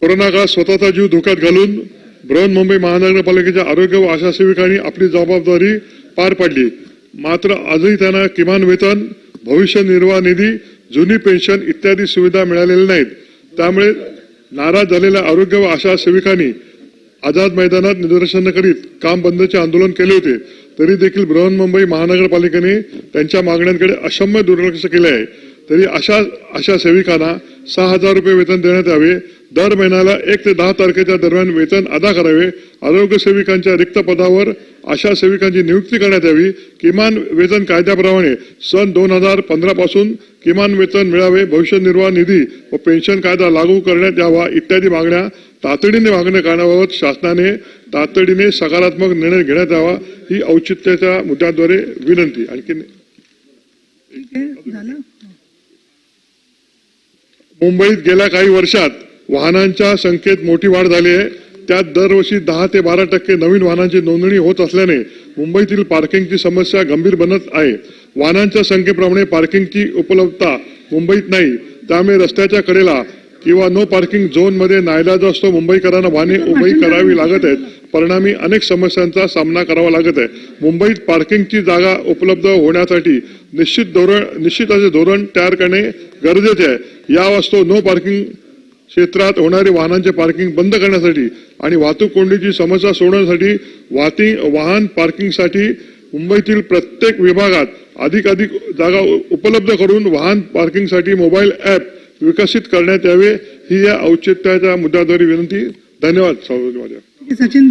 Corona काळात स्वतःचा जीव धोक्यात घालून बृहन्मुंबई महानगरपालिकेच्या आरोग्य व आशा सेविकांनी आपली जबाबदारी पार पाडली. मात्र आजही त्यांना किमान वेतन भविष्य निर्वाह निधी जुनी पेन्शन इत्यादी सुविधा मिळालेल्या नाहीत. त्यामुळे नाराज झालेल्या आरोग्य व आशा सेविकांनी आझाद मैदानात निदर्शन करीत काम बंदचे आंदोलन केले होते. तरी देखील बृहन्मुंबई महानगरपालिकेने त्यांच्या मागण्यांकडे असम्य दुर्लक्ष केले आहे. तरी अशा अशा सेविकांना सहा हजार रुपये वेतन देण्यात यावे. दर महिन्याला एक ते दहा तारखेच्या दरम्यान वेतन अदा करावे. आरोग्य सेविकांच्या रिक्त पदावर अशा सेविकांची नियुक्ती करण्यात यावी. किमान वेतन कायद्याप्रमाणे सन दोन हजार पंधरा पासून किमान वेतन मिळावे. भविष्य निर्वाह निधी व पेन्शन कायदा लागू करण्यात यावा इत्यादी मागण्या तातडीने मागण्या करण्याबाबत शासनाने तातडीने सकारात्मक निर्णय घेण्यात यावा ही औचित्याच्या मुद्द्याद्वारे विनंती. आणखी झालं? मुंबईत गेल्या काही वर्षात वाहनांच्या संख्येत मोठी वाढ झाली आहे. त्यात दरवर्षी दहा ते बारा टक्के नवीन वाहनांची नोंदणी होत असल्याने मुंबईतील पार्किंगची समस्या गंभीर बनत आहे. वाहनांच्या संख्येप्रमाणे पार्किंगची उपलब्धता मुंबईत नाही. त्यामुळे रस्त्याच्या कडेला किंवा नो पार्किंग झोनमध्ये नाईलाज असतो मुंबईकरांना वाहने उभी करावी लागत आहेत. परिणामी अनेक समस्यांचा सामना करावा लागत आहे. मुंबईत पार्किंगची जागा उपलब्ध होण्यासाठी निश्चित धोरण निश्चित असे धोरण तयार करणे गरजेचे आहे. या वास्तव नो पार्किंग क्षेत्रात होणारे वाहनांचे पार्किंग बंद करण्यासाठी आणि वाहतूक कोंडीची समस्या सोडवण्यासाठी वाहती वाहन पार्किंगसाठी मुंबईतील प्रत्येक विभागात अधिक अधिक जागा उपलब्ध करून वाहन पार्किंगसाठी मोबाईल ॲप विकसित करण्यात यावे ही या औचित्याच्या मुद्द्याद्वारे विनंती. धन्यवाद सौरभ माझ्या. सचिन